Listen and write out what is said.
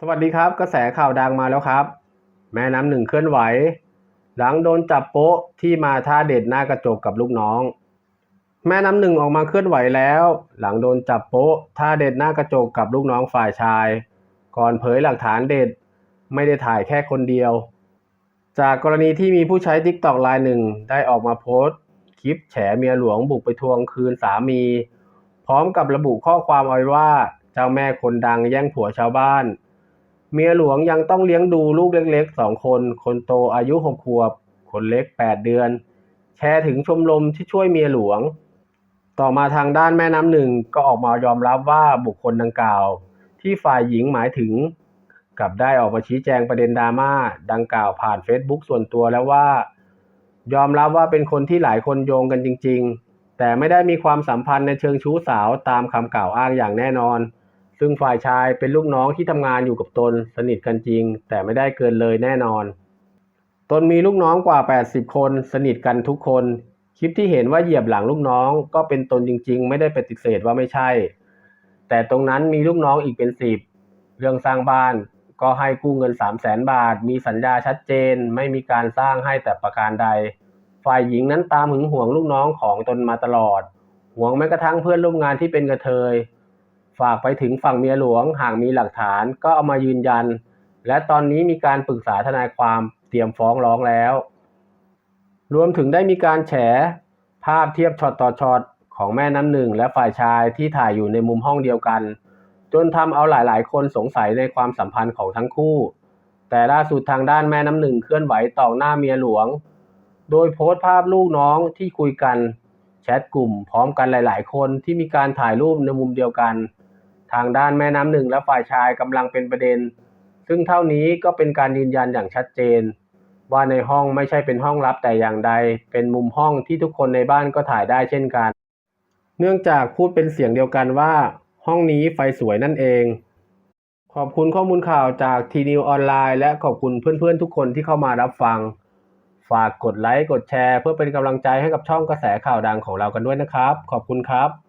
สวัสดีครับ กระแสข่าวดังมาแล้วครับ แม่น้ำหนึ่งเคลื่อนไหว หลังโดนจับโป๊ะที่มาท่าเด็ดหน้ากระจกกับลูกน้อง แม่น้ำหนึ่งออกมาเคลื่อนไหวแล้ว หลังโดนจับโป๊ะท่าเด็ดหน้ากระจกกับลูกน้องฝ่ายชาย ก่อนเผยหลักฐานเด็ด ไม่ได้ถ่ายแค่คนเดียว จากกรณีที่มีผู้ใช้ทิกตอกรายหนึ่งได้ออกมาโพสต์ คลิปแฉเมียหลวงบุกไปทวงคืนสามี พร้อมกับระบุข้อความเอาไว้ว่าเจ้าแม่คนดังแย่งผัวชาวบ้าน เมียหลวงยังต้องเลี้ยงดูลูกเล็กๆสองคน คนโตอายุหกขวบ คนเล็กแปดเดือน แชร์ถึงชมรมที่ช่วยเมียหลวง ต่อมาทางด้านแม่น้ำหนึ่งก็ออกมายอมรับว่าบุคคลดังกล่าว ที่ฝ่ายหญิงหมายถึง กลับได้ออกมาชี้แจงประเด็นดราม่าดังกล่าวผ่าน Facebook ส่วนตัวแล้วว่า ยอมรับว่าเป็นคนที่หลายคนโยงกันจริง ๆ แต่ไม่ได้มีความสัมพันธ์ในเชิงชู้สาวตามคำกล่าวอ้างอย่างแน่นอน ซึ่งฝ่ายชายเป็นลูกน้องที่ทำงานอยู่กับตนสนิทกันจริง แต่ไม่ได้เกินเลยแน่นอน ตนมีลูกน้องกว่า 80 คน สนิทกันทุกคน คลิปที่เห็นว่าเหยียบหลังลูกน้อง ก็เป็นตนจริง ๆ ไม่ได้ปฏิเสธว่าไม่ใช่ แต่ตรงนั้นมีลูกน้องอีกเป็นสิบเรื่องสร้างบ้านก็ให้กู้เงิน 3 0 0แสนบาท มีสัญญาชัดเจน ไม่มีการสร้างให้แต่ประการใด ฝ่ายหญิงนั้นตามหึงหวงลูกน้องของตนมาตลอด หวงแม้กระทั่งเพื่อนร่วมงานที่เป็นกระเทย ฝากไปถึงฝั่งเมียหลวงหากมีหลักฐานก็เอามายืนยัน และตอนนี้มีการปรึกษาทนายความเตรียมฟ้องร้องแล้ว รวมถึงได้มีการแฉ ภาพเทียบช็อตต่อช็อตของแม่น้ำหนึ่งและฝ่ายชายที่ถ่ายอยู่ในมุมห้องเดียวกัน จนทำเอาหลายๆ คนสงสัยในความสัมพันธ์ของทั้งคู่ แต่ล่าสุดทางด้านแม่น้ำหนึ่งเคลื่อนไหวต่อหน้าเมียหลวง โดยโพสต์ภาพลูกน้องที่คุยกันแชทกลุ่มพร้อมกันหลาย ๆ คนที่มีการถ่ายรูปในมุมเดียวกัน ทางด้านแม่น้ำหนึ่งและฝ่ายชายกำลังเป็นประเด็น ซึ่งเท่านี้ก็เป็นการยืนยันอย่างชัดเจน ว่าในห้องไม่ใช่เป็นห้องลับแต่อย่างใด เป็นมุมห้องที่ทุกคนในบ้านก็ถ่ายได้เช่นกัน เนื่องจากพูดเป็นเสียงเดียวกันว่า ห้องนี้ไฟสวยนั่นเอง ขอบคุณข้อมูลข่าวจากทีนิวออนไลน์และขอบคุณเพื่อนๆทุกคนที่เข้ามารับฟัง ฝากกดไลค์กดแชร์ เพื่อเป็นกำลังใจให้กับช่องกระแสข่าวดังของเรากันด้วยนะครับ ขอบคุณครับ